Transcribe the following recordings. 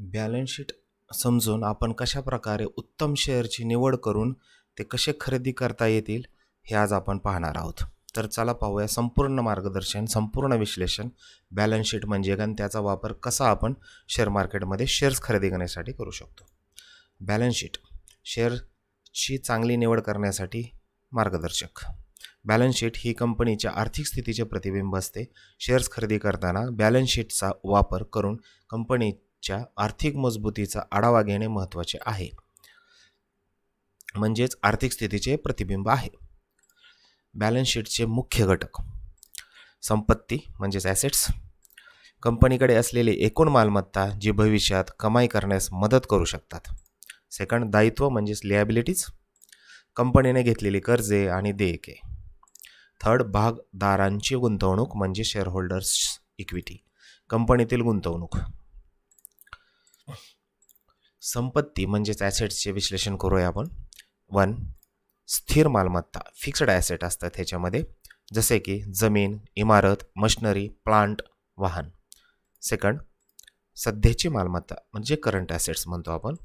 Balance sheet समजून आपण कशा प्रकारे उत्तम शेअरची निवड करून ते कसे खरेदी करता येतील हे आज आपण पाहणार आहोत. तर चला पाहूया संपूर्ण मार्गदर्शन संपूर्ण विश्लेषण. बॅलन्स शीट म्हणजे काय आणि त्याचा वापर कसा आपण शेअर मार्केटमध्ये शेअर्स खरेदी करण्यासाठी करू शकतो. बॅलन्स शीट शेअरची चांगली निवड करण्यासाठी मार्गदर्शक. बॅलन्स शीट ही कंपनीच्या आर्थिक स्थितीचे प्रतिबिंब असते. शेअर्स खरेदी करताना बॅलन्स शीटचा वापर करून कंपनी कंपनीच्या आर्थिक मजबूतीचा आढावा घेणे महत्त्वाचे आहे. म्हणजेच आर्थिक स्थितीचे प्रतिबिंब आहे. बॅलन्स शीटचे मुख्य घटक. संपत्ती म्हणजेच ॲसेट्स कंपनीकडे असलेली एकूण मालमत्ता जी भविष्यात कमाई करण्यास मदत करू शकतात. सेकंड दायित्व म्हणजेच लिॲबिलिटीज कंपनीने घेतलेली कर्जे आणि देयके. थर्ड भागदारांची गुंतवणूक म्हणजे शेअरहोल्डर्स इक्विटी कंपनीतील गुंतवणूक. संपत्ती म्हणजेच ॲसेट्सचे विश्लेषण करूया आपण. वन स्थिर मालमत्ता फिक्स्ड ॲसेट असतात ह्याच्यामध्ये. जसे की जमीन इमारत मशिनरी प्लांट वाहन. सेकंड सध्याची मालमत्ता म्हणजे करंट ॲसेट्स म्हणतो आपण.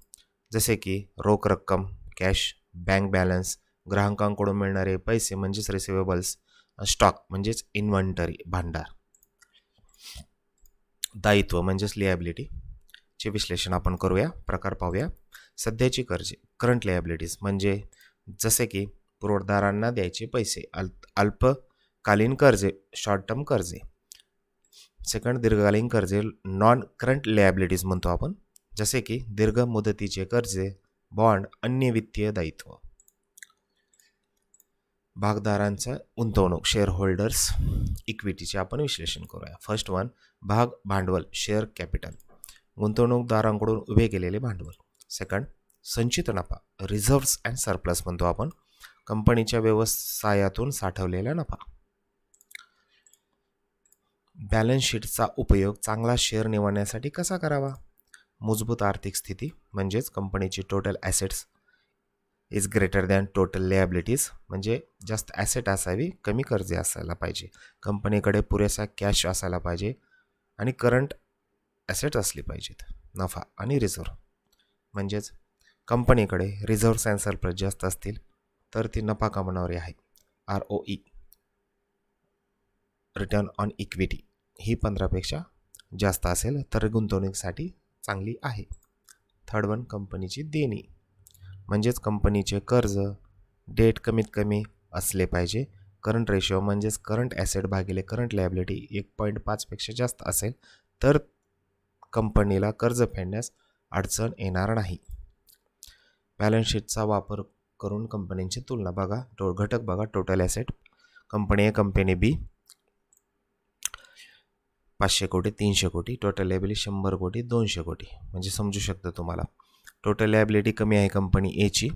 जसे की रोख रक्कम कॅश बँक बॅलन्स ग्राहकांकडून मिळणारे पैसे म्हणजेच रिसिवेबल्स स्टॉक म्हणजेच इन्व्हेंटरी भांडार. दायित्व म्हणजेच लिॲबिलिटी चे विश्लेषण आपण करूया प्रकार पाहूया. सध्याची कर्जे करंट लायबिलिटीज म्हणजे जसे की पुरवठदारांना द्यायचे पैसे अल् अल्पकालीन कर्जे शॉर्ट टर्म कर्जे. सेकंड दीर्घकालीन कर्जे नॉन करंट लायबिलिटीज म्हणतो आपण. जसे की दीर्घ मुदतीचे कर्जे बॉन्ड अन्य वित्तीय दायित्व. भागधारांचा गुंतवणूक शेअर होल्डर्स इक्विटीचे आपण विश्लेषण करूया. फर्स्ट वन भाग भांडवल शेअर कॅपिटल गुंतवणूकदारांकडून उभे केलेले भांडवल. सेकंड संचित नफा रिझर्व्स अँड सरप्लस म्हणतो आपण. कंपनीच्या व्यवसायातून साठवलेला नफा. बॅलन्स शीटचा उपयोग चांगला शेअर निवडण्यासाठी कसा करावा? मजबूत आर्थिक स्थिती म्हणजेच कंपनीची total assets is greater than total liabilities म्हणजे जास्त ॲसेट असावी कमी कर्जे असायला पाहिजे. कंपनीकडे पुरेसा कॅश असायला पाहिजे. आणि करंट ॲसेट असली पाहिजेत. नफा आणि रिझर्व म्हणजेच कंपनीकडे रिझर्व्स अँड सरप्लस जास्त असतील तर ती नफा कमवणारी आहे. R O E return on equity ही पंधरापेक्षा जास्त असेल तर गुंतवणुकीसाठी चांगली आहे. थर्ड वन कंपनीची देणी. म्हणजेच कंपनीचे कर्ज डेट कमीत कमी असले पाहिजे. करंट रेशो म्हणजेच करंट ॲसेट भागिले करंट लायबिलिटी एक पॉईंट पाचपेक्षा जास्त असेल तर कंपनीला कर्ज फेडण्यास अडचण येणार नाही. बॅलन्स शीटचा वापर करून कंपनींची तुलना बघा. टो घटक बघा. Total asset company A company B पाचशे कोटी तीनशे कोटी. टोटल लॅबिलिटी शंभर कोटी दोनशे कोटी. म्हणजे समजू शकतं तुम्हाला. टोटल लॅबिलिटी कमी आहे कंपनी एची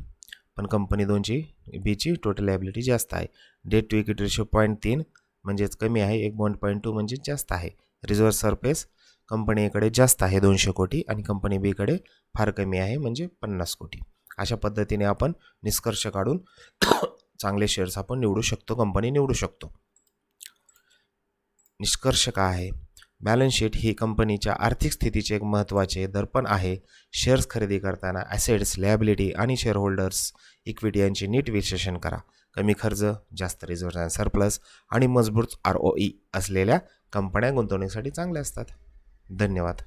पण कंपनी दोनची बीची टोटल लॅबिलिटी जास्त आहे. Debt to equity ratio point तीन म्हणजेच कमी आहे. एक पॉईंट पॉईंट टू म्हणजे जास्त आहे. रिझर्व सरफेस कंपनी एकडे जास्त आहे दोनशे कोटी आणि कंपनी बीकडे फार कमी आहे म्हणजे पन्नास कोटी. अशा पद्धतीने आपण निष्कर्ष काढून चांगले शेअर्स आपण निवडू शकतो कंपनी निवडू शकतो. निष्कर्ष काय आहे? बॅलन्स शीट ही कंपनीच्या आर्थिक स्थितीचे एक महत्त्वाचे दर्पण आहे. शेअर्स खरेदी करताना ॲसेट्स लॅबिलिटी आणि शेअरहोल्डर्स इक्विटी यांचे नीट विश्लेषण करा. कमी खर्च जास्त रिझर्व्ह सरप्लस आणि मजबूत आर ओ ई असलेल्या कंपन्या गुंतवणुकीसाठी चांगल्या असतात. धन्यवाद.